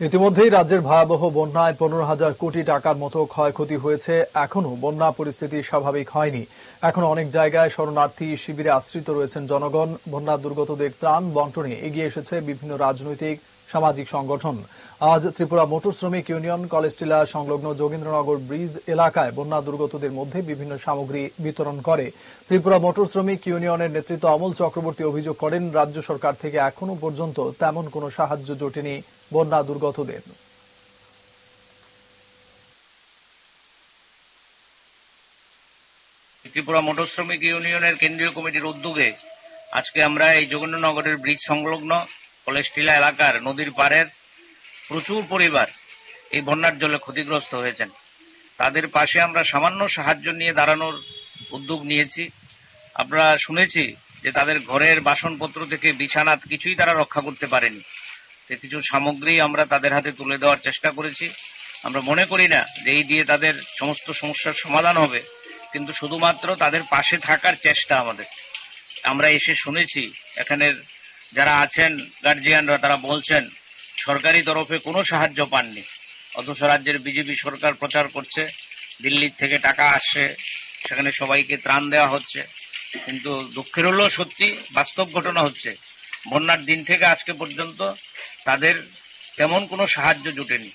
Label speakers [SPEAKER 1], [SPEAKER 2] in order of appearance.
[SPEAKER 1] ইতিমধ্যেই রাজ্যের ভয়াবহ বন্যায় পনেরো হাজার কোটি টাকার মতো ক্ষয়ক্ষতি হয়েছে। এখনও বন্যা পরিস্থিতি স্বাভাবিক হয়নি। এখনও অনেক জায়গায় শরণার্থী শিবিরে আশ্রিত রয়েছেন জনগণ। বন্যা দুর্গতদের ত্রাণ বন্টনে এগিয়ে এসেছে বিভিন্ন রাজনৈতিক, সামাজিক সংগঠন। আজ ত্রিপুরা মোটর শ্রমিক ইউনিয়ন কলেজটিলা সংলগ্ন যোগেন্দ্রনগর ব্রিজ এলাকায় বন্যা দুর্গতদের মধ্যে বিভিন্ন সামগ্রী বিতরণ করে। ত্রিপুরা মোটর শ্রমিক ইউনিয়নের নেতৃত্ব অমল চক্রবর্তী অভিযোগ করেন, রাজ্য সরকার থেকে এখনও পর্যন্ত তেমন কোনো সাহায্য জোটেনি বন্যা দুর্গতদের।
[SPEAKER 2] ত্রিপুরা মোটর শ্রমিক ইউনিয়নের কেন্দ্রীয় কমিটির উদ্যোগে আজকে আমরা এই যোগেন্দ্রনগরের ব্রিজ সংলগ্ন কলেজটিলা এলাকার নদীর পাড়ের প্রচুর পরিবার এই বন্যার জলে ক্ষতিগ্রস্ত হয়েছেন। তাদের পাশে আমরা সামান্য সাহায্য নিয়ে দাঁড়ানোর উদ্যোগ নিয়েছি। আমরা শুনেছি যে তাদের ঘরের বাসনপত্র থেকে বিছানা কিছুই তারা রক্ষা করতে পারেনি। কিছু সামগ্রী আমরা তাদের হাতে তুলে দেওয়ার চেষ্টা করেছি। আমরা মনে করি না যে এই দিয়ে তাদের সমস্ত সমস্যার সমাধান হবে, কিন্তু শুধুমাত্র তাদের পাশে থাকার চেষ্টা আমাদের। আমরা এসে শুনেছি, এখানের যারা আছেন গার্জিয়ানরা তারা বলছেন সরকারি তরফে কোনো সাহায্য পাননি। অথচ রাজ্যের বিজেপি সরকার প্রচার করছে, দিল্লির থেকে টাকা আসছে, সেখানে সবাইকে ত্রাণ দেওয়া হচ্ছে। কিন্তু দুঃখের হলেও সত্যি, বাস্তব ঘটনা হচ্ছে, বন্যার দিন থেকে আজকে পর্যন্ত তাদের তেমন কোনো সাহায্য জুটেনি।